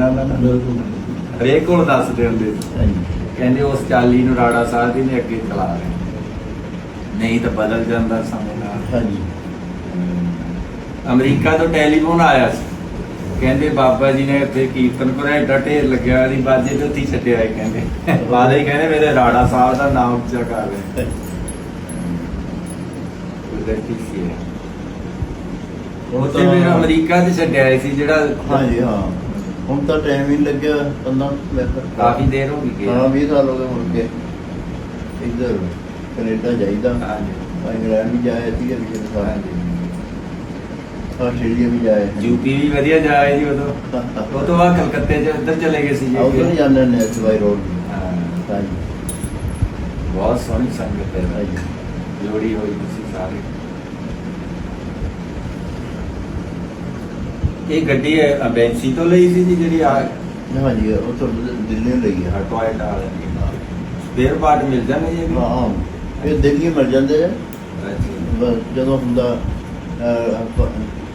ਇਹਨਾਂ ਦਾ ਨਾ ਹਰੇਕ ਕੋਲ ਦੱਸਦੇ ਹੁੰਦੇ ਸੀ ਹਾਂਜੀ ਕਹਿੰਦੇ ਉਸ ਚਾਲੀ ਨੂੰ ਰਾੜਾ ਸਾਹਿਬ ਜੀ ਨੇ ਅੱਗੇ ਚਲਾ ਰਹੇ ਨਹੀਂ ਤਾਂ ਬਦਲ ਜਾਂਦਾ ਸਮੇਂ ਨਾਲ। ਹਾਂਜੀ। ਅਮਰੀਕਾ ਤੋਂ ਟੈਲੀਫੋਨ ਆਇਆ ਸੀ। ਕਹਿੰਦੇ ਬਾਬਾ ਜੀ ਨੇ ਇੱਥੇ ਕੀਰਤਨ ਕਰਿਆ ਏਡਾ ਢੇਰ ਲੱਗਿਆ ਦੀ ਬਾਜੇ ਤੇ ਹੀ ਛੱਡਿਆ ਹੈ ਕਹਿੰਦੇ। ਬਾਦੇ ਹੀ ਕਹਿੰਦੇ ਮੇਰੇ ਰਾੜਾ ਸਾਹਿਬ ਦਾ ਨਾਮ ਉੱਚਾ ਕਰ ਰਹੇ ਸੀ ਉੱਥੇ ਫਿਰ ਤਾਂ ਅਮਰੀਕਾ ਤੇ ਛੱਡਿਆ ਸੀ ਜਿਹੜਾ ਹਾਂਜੀ ਹਾਂ। ਹੁਣ ਤਾਂ ਟਾਈਮ ਹੀ ਨੀ ਲੱਗਿਆ ਪੰਨਾ ਕਾਫੀ ਦੇਰ ਹੋ ਗਈ ਹਾਂ ਗਈ 20 ਸਾਲ ਹੋ ਗਏ ਮੁੜ ਕੇ। ਇੱਧਰ ਕੈਨੇਡਾ ਜਾਈਦਾ। ਹਾਂਜੀ। ਇੰਗਲੈਂਡ ਵੀ ਜਾਇਆ ਸੀ ਸਾਲ ਹਾਂਜੀ। ਆਸਟ੍ਰੇਲੀਆ ਵੀ ਜਾਇਆ। ਯੂਪੀ ਵੀ ਵਧੀਆ ਜਾਏ ਜੀ ਉਦੋਂ। ਉਹ ਤੋਂ ਬਾਅਦ ਕਲਕੱਤੇ ਚ ਉੱਧਰ ਚਲੇ ਗਏ ਸੀ ਜੀ। ਨਹੀਂ ਜਾਂਦੇ ਨੇ ਸਵਾਈ ਰੋਡ। ਹਾਂ, ਹਾਂਜੀ। ਬਹੁਤ ਸੋਹਣੀ ਸੰਗਤ ਹੈ। ਹਾਂਜੀ। ਜੋੜੀ ਹੋਈ ਤੁਸੀਂ ਸਾਰੇ। ਇਹ ਗੱਡੀ ਬੈਂਸੀ ਤੋਂ ਲਈ ਸੀ ਜੀ ਜਿਹੜੀ ਆ? ਹਾਂਜੀ ਉਹ ਤੋਂ ਦਿੱਲੀ ਨੂੰ ਲਈ ਹੈ ਟੋਇਟਾ ਵਾਲੇ ਦੀ ਸਪੇਅਰ ਪਾਰਟ ਮਿਲ ਜਾਂਦੇ ਜੀ? ਹਾਂ ਹਾਂ ਇਹ ਦਿੱਲੀ ਮਿਲ ਜਾਂਦੇ ਆ। ਜਦੋਂ ਹੁੰਦਾ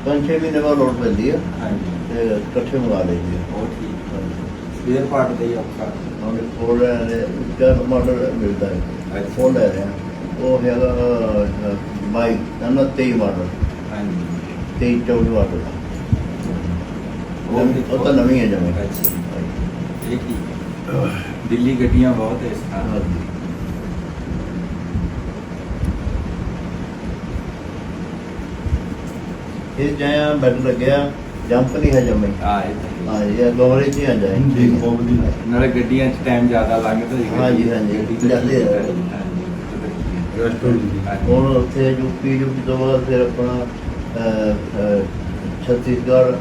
ਪੰਜ ਛੇ ਮਹੀਨੇ ਬਾਅਦ ਲੋਡ ਪੈਂਦੀ ਆ। ਹਾਂਜੀ। ਤੇ ਇਕੱਠੇ ਮੰਗਾ ਲਈਦੀ ਆ। ਉਹ ਠੀਕ ਸਪੇਅਰ ਪਾਰਟ ਦੇ ਹੀ ਔਖਾ। ਹੁਣ ਕੋਲ ਚਾਰ ਮਾਡਲ ਮਿਲਦਾ ਹੈ। ਉਹ ਲੈ ਰਹੇ ਆ ਉਹ ਹੈਗਾ ਬਾਈ ਨਾ 23 ਮਾਡਲ। ਹਾਂਜੀ। 23 24 ਮਾਡਲ ਉਹ ਉਹ ਤਾਂ ਨਵੀਂ ਹੈ ਜਮੇ ਅੱਛਾ ਇਹ ਕੀ ਦਿੱਲੀ ਗੱਡੀਆਂ ਬਹੁਤ ਹੈ ਇਸ ਤਰ੍ਹਾਂ ਇਹ ਜਾਇਆ ਬੈਡ ਲੱਗਿਆ ਜੰਪ ਨਹੀਂ ਹੈ ਜਮੇ ਆ ਇਹ ਤਾਂ ਹੈ। ਹਾਂ ਇਹ ਗੋਰੇ ਚ ਹੀ ਆ ਜਾਏ ਠੀਕ ਬਹੁਤ ਵਧੀਆ ਨਾਲੇ ਗੱਡੀਆਂ 'ਚ ਟਾਈਮ ਜ਼ਿਆਦਾ ਲੰਘਦਾ ਜੀ ਹਾਂਜੀ, ਹਾਂਜੀ। ਗੱਡੀ ਤੇ ਜਾਂਦੇ ਆ। ਹਾਂਜੀ ਰੈਸਟੋਰੈਂਟ ਹੁਣ ਉੱਥੇ ਯੂਪੀ ਯੂਪੀ ਤੋਂ ਬਾਅਦ ਫਿਰ ਆਪਣਾ ਅਹ, ਅਹ, ਛੱਤੀਸਗੜ੍ਹ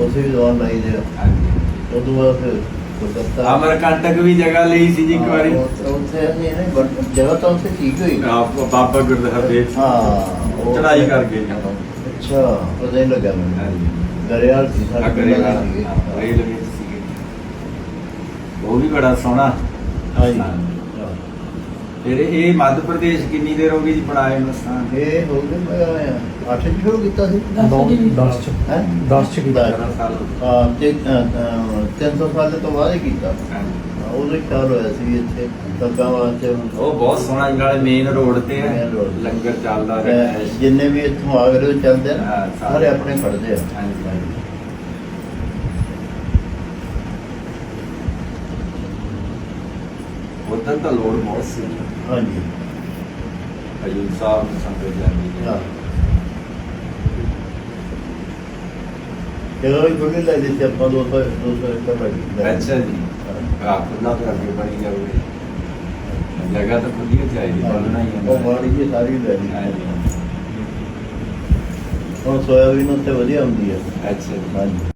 ਉੱਥੇ ਵੀ ਦਵਾਨ ਲਾਈ ਦੇ ਹਾਂਜੀ। ਉਦੋਂ ਬਾਅਦ ਫਿਰ ਕੋਲਕਾਤਾ ਅਮਰਕੰਟਕ ਵੀ ਜਗ੍ਹਾ ਲਈ ਸੀ ਜੀ ਇੱਕ ਵਾਰੀ। ਹਾਂ, ਉੱਥੇ- ਉੱਥੇ ਨਹੀਂ ਨਹੀਂ but ਜਗ੍ਹਾ ਤਾਂ ਉੱਥੇ ਠੀਕ ਹੋਈ। ਆਪ- ਬਾਬਾ ਗੁਰਦਹਰਦੇਵ ਸਿੰਘ ਹਾਂ ਉਹ- ਚੜ੍ਹਾਈ ਕਰਕੇ। ਜੀ। ਅੱਛਾ ਪਤਾ ਨਹੀਂ ਲੱਗਾ ਮੈਨੂੰ। ਹਾਂਜੀ। ਗਰੇਵਾਲ ਸੀ ਸਾਡੇ ਅਗਰੇ ਪਿੰਡ ਵਾਲਾ ਦੇ ਸੀਗੇ। ਰੇਲ ਵਿੱਚ ਸੀਗੇ। ਉਹ ਵੀ ਬੜਾ ਸੋਹਣਾ। ਹਾਂਜੀ। ਫਿਰ ਇਹ ਮੱਧ ਪ੍ਰਦੇਸ਼ ਕਿੰਨੀ ਦੇਰ ਹੋ ਗਈ ਜੀ ਬਣਾਏ ਨੂੰ? ਸਥਾਨ ਇਹ ਹੋ ਗਏ 8 ਚ ਸ਼ੁਰੂ ਕੀਤਾ ਸੀ। ਨੌ 10 ਚ। ਹੈ? 10 ਚ ਕੀਤਾ 11 ਸਾਲ ਹੋ ਤੇ 300 ਸਾਲ ਤੋਂ ਬਾਅਦ ਹੀ ਕੀਤਾ। ਹੀ। ਖਿਆਲ ਹੋਇਆ ਸੀ ਇੱਥੇ ਲੋਕਾਂ ਵਾਸਤੇ ਉਹ ਬਹੁਤ ਸੋਹਣਾ ਜੀ, ਨਾਲੇ ਮੇਨ ਰੋਡ ਤੇ ਹੈ। ਲੰਗਰ ਚੱਲਦਾ ਰਹਿੰਦਾ ਜਿੰਨੇ ਵੀ ਇੱਥੋਂ ਆਗਰੇ ਚੱਲਦੇ ਆ ਸਾਰੇ। ਸਾਰੇ ਆਪਣੇ ਖੜਦੇ ਆ। ਹਾਂਜੀ। ਉਦੋਂ ਤਾਂ ਲੋੜ ਬਹੁਤ ਸੀ। ਹਾਂਜੀ। ਹਜੂਰ ਸਾਹਿਬ ਨੂੰ ਸੰਗਤ ਜਾਂਦੀ ਹੈ ਹਾਂ। ਜਦੋਂ ਵੀ ਗੁੱਡੀ ਲੈ ਦਿੱਤੀ ਆਪਾਂ 200 200 ਏਕੜ ਲੱਗੀ ਅੱਛਾ ਜੀ। ਨਾ ਤਾਂ ਅੱਗੇ ਬਣੀ ਜਾਊਗੀ। ਜਗ੍ਹਾ ਤਾਂ ਖੁੱਲੀ ਹੋ। ਚਾਹੀਦੀ ਬਣਨਾ ਹੀ ਹੈ। ਉਹ ਮਾੜੀ ਜੀ ਸਾਰੀ ਲੈ ਲਈ। ਹੁਣ ਸੋਇਆਬੀਨ ਉੱਤੇ ਵਧੀਆ ਹੁੰਦੀ ਹੈ। ਅੱਛਾ ਜੀ। ਹਾਂਜੀ।